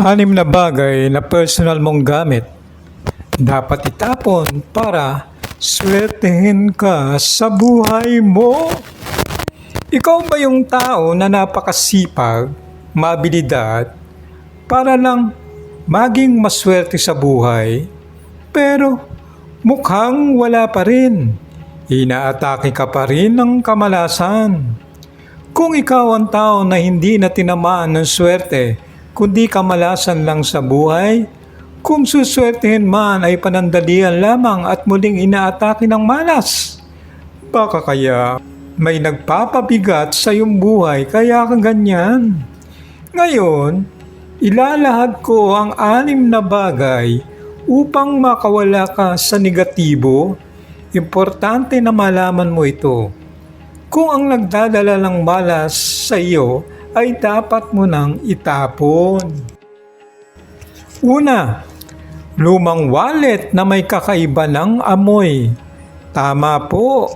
Anim na bagay na personal mong gamit dapat itapon para swertehin ka sa buhay mo. Ikaw ba yung tao na napakasipag, mabilidad, para lang maging maswerte sa buhay, pero mukhang wala pa rin. Inaatake ka pa rin ng kamalasan. Kung ikaw ang tao na hindi na tinamaan ng swerte, kundi kamalasan lang sa buhay, kung suswertehin man ay panandalian lamang at muling inaatake ng malas. Baka kaya may nagpapabigat sa iyong buhay kaya ka ganyan. Ngayon, ilalahad ko ang anim na bagay upang makawala ka sa negatibo. Importante na malaman mo ito. Kung ang nagdadala ng malas sa iyo ay dapat mo nang itapon. Una, lumang wallet na may kakaiba ng amoy. Tama po.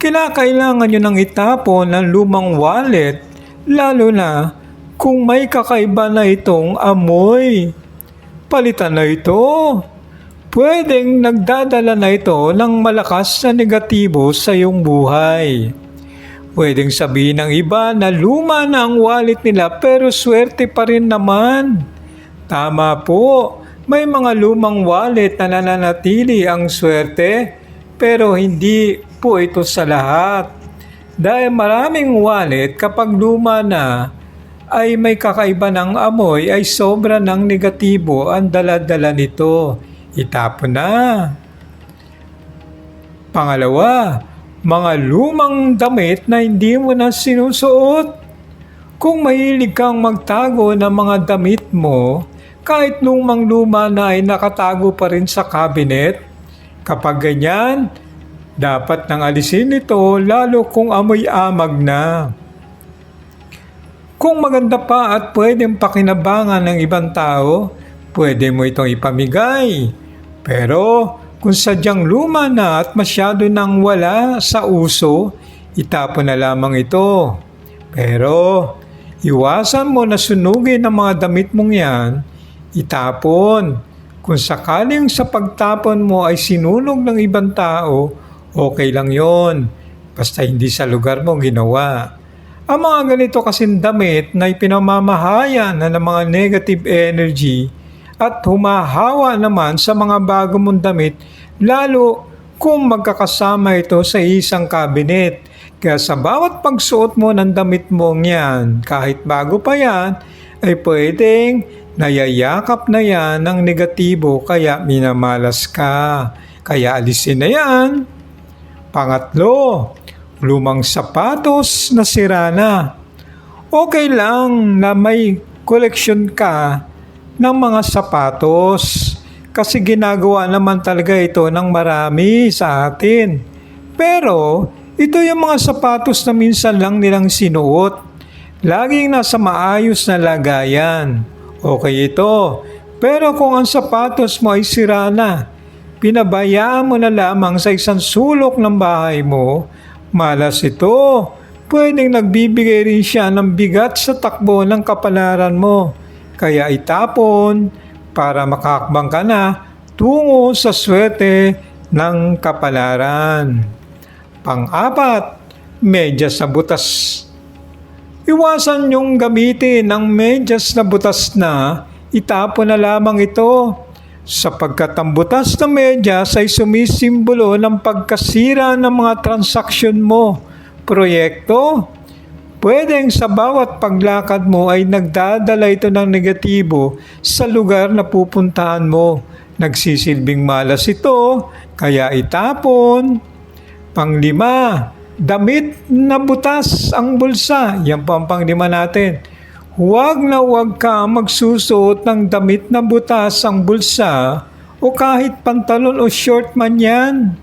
Kinakailangan nyo nang itapon ng lumang wallet lalo na kung may kakaiba na itong amoy. Palitan na ito. Pwedeng nagdadala na ito ng malakas na negatibo sa iyong buhay. Pwedeng sabihin ng iba na luma na ang wallet nila pero swerte pa rin naman. Tama po, may mga lumang wallet na nananatili ang swerte pero hindi po ito sa lahat. Dahil maraming wallet kapag luma na ay may kakaiba ng amoy ay sobra ng negatibo ang daladala nito. Itapon na. Pangalawa, mga lumang damit na hindi mo na sinusuot. Kung mahilig kang magtago ng mga damit mo, kahit lumang luma na ay nakatago pa rin sa cabinet, kapag ganyan, dapat nang alisin ito lalo kung amoy amag na. Kung maganda pa at pwedeng pakinabangan ng ibang tao, pwede mo itong ipamigay. Pero kung sadyang luma na at masyado nang wala sa uso, itapon na lamang ito. Pero iwasan mo na sunugin ang mga damit mong yan, itapon. Kung sakaling sa pagtapon mo ay sinunog ng ibang tao, okay lang yon. Basta hindi sa lugar mo ginawa. Ang mga ganito kasing damit na ipinamamahayan na ng mga negative energy at humahawa naman sa mga bago mong damit lalo kung magkakasama ito sa isang cabinet. Kaya sa bawat pagsuot mo ng damit mong yan, kahit bago pa yan, ay pwedeng nayayakap na yan ng negatibo kaya minamalas ka. Kaya alisin na yan. Pangatlo, lumang sapatos na sira na. Okay lang na may koleksyon ka ng mga sapatos kasi ginagawa naman talaga ito ng marami sa atin. Pero ito yung mga sapatos na minsan lang nilang sinuot. Laging nasa maayos na lagayan. Okay ito. Pero kung ang sapatos mo ay sira na, pinabayaan mo na lamang sa isang sulok ng bahay mo, malas ito. Pwedeng nagbibigay rin siya ng bigat sa takbo ng kapalaran mo. Kaya itapon para makakbang ka na tungo sa swerte ng kapalaran. Pang-apat, medyas na butas. Iwasan niyong gamitin ang medyas na butas na itapon na lamang ito sapagkat ang butas na medyas ay sumisimbolo ng pagkasira ng mga transaksyon mo, proyekto. Pwedeng sa bawat paglakad mo ay nagdadala ito ng negatibo sa lugar na pupuntahan mo. Nagsisilbing malas ito, kaya itapon. Panglima, damit na butas ang bulsa. Yan po ang panglima natin. Huwag na huwag ka magsusuot ng damit na butas ang bulsa o kahit pantalon o short man yan.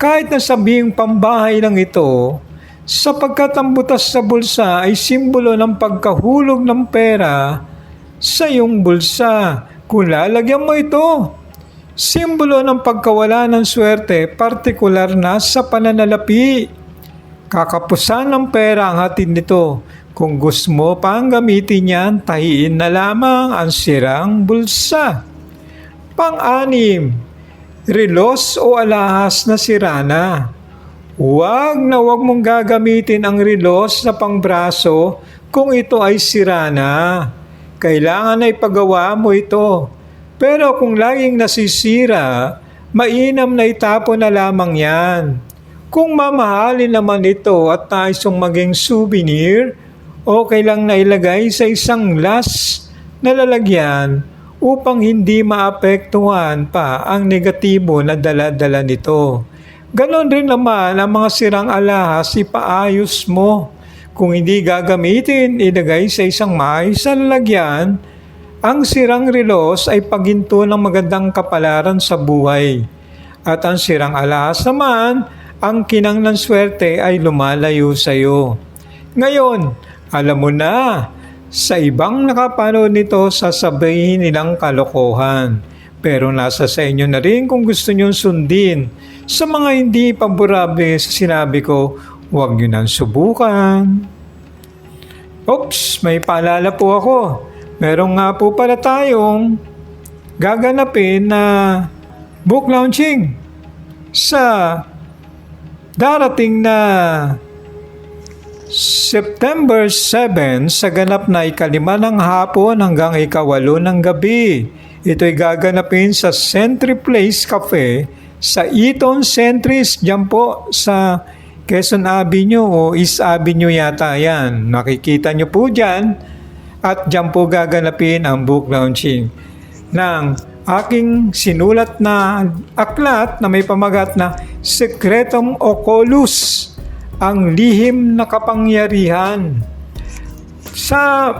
Kahit na sabihing pambahay lang ito, sapagkat ang butas sa bulsa ay simbolo ng pagkahulog ng pera sa iyong bulsa kung lalagyan mo ito. Simbolo ng pagkawala ng swerte, partikular na sa pananalapi. Kakapusan ng pera ang hatid nito. Kung gusto mo pang gamitin yan, tahiin na lamang ang sirang bulsa. Pang-anim, relos o alahas na sira na. Huwag na huwag mong gagamitin ang relos na pangbraso kung ito ay sira na. Kailangan ay pagawa mo ito. Pero kung laging nasisira, mainam na itapon na lamang yan. Kung mamahalin naman ito at nais mong maging souvenir, okay lang na ilagay sa isang las na lalagyan upang hindi maapektuhan pa ang negatibo na dala-dala nito. Ganon rin naman ang mga sirang alahas, ipaayos mo. Kung hindi gagamitin, ilagay sa isang maayos na lalagyan, ang sirang relos ay paginto ng magandang kapalaran sa buhay. At ang sirang alahas naman, ang kinang ng swerte ay lumalayo sa iyo. Ngayon, alam mo na, sa ibang nakapanood nito, sasabihin nilang kalokohan. Pero nasa sa inyo na rin kung gusto nyo sundin. Sa mga hindi paborable sa sinabi ko, huwag nyo nang subukan. Oops, may paalala po ako. Meron nga po pala tayong gaganapin na book launching sa darating na September 7 sa ganap na ikalima ng hapon hanggang ikawalo ng gabi. Ito'y gaganapin sa Century Place Cafe sa Eaton Centris dyan po sa Quezon Avenue o East Avenue yata yan. Nakikita nyo po dyan at dyan po gaganapin ang book launching ng aking sinulat na aklat na may pamagat na Secretum Oculus ang lihim na kapangyarihan. Sa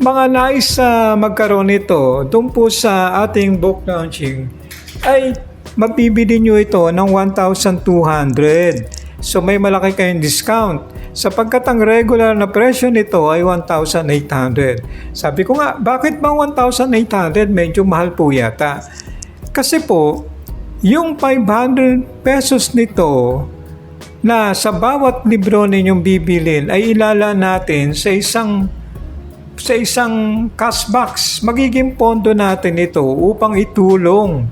mga nais sa magkaroon nito, doon po sa ating book launching, ay mabibili nyo ito ng 1,200. So may malaki kayong discount. Sapagkat ang regular na presyo nito ay 1,800. Sabi ko nga, bakit ba 1,800? Medyo mahal po yata. Kasi po, yung 500 pesos nito, na sa bawat libro ninyong bibilin ay ilala natin sa isang sa isang cash box. Magiging pondo natin ito upang itulong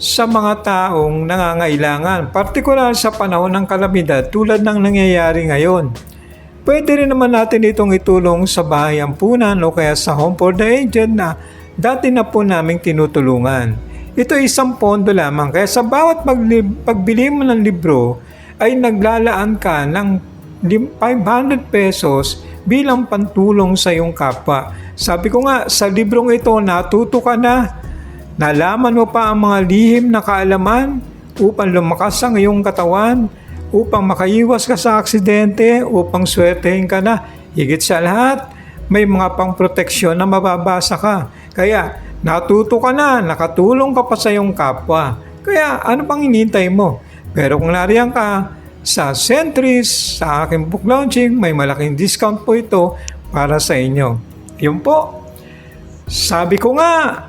sa mga taong nangangailangan, partikular sa panahon ng kalamidad tulad ng nangyayari ngayon. Pwede rin naman natin itong itulong sa bahay ampunan o kaya sa home for the aged na dati na po naming tinutulungan. Ito ay isang pondo lamang kaya sa bawat pagbili mo ng libro, ay naglalaan ka ng lim- 500 pesos bilang pantulong sa iyong kapwa. Sabi ko nga, sa librong ito natuto ka na. Nalaman mo pa ang mga lihim na kaalaman upang lumakas ang iyong katawan, upang makaiwas ka sa aksidente, upang swertehin ka na. Higit sa lahat, may mga pangproteksyon na mababasa ka. Kaya natuto ka na, nakatulong ka pa sa iyong kapwa. Kaya ano pang hinintay mo? Pero kung nariyan ka sa Centris, sa aking book launching, may malaking discount po ito para sa inyo. Yun po. Sabi ko nga,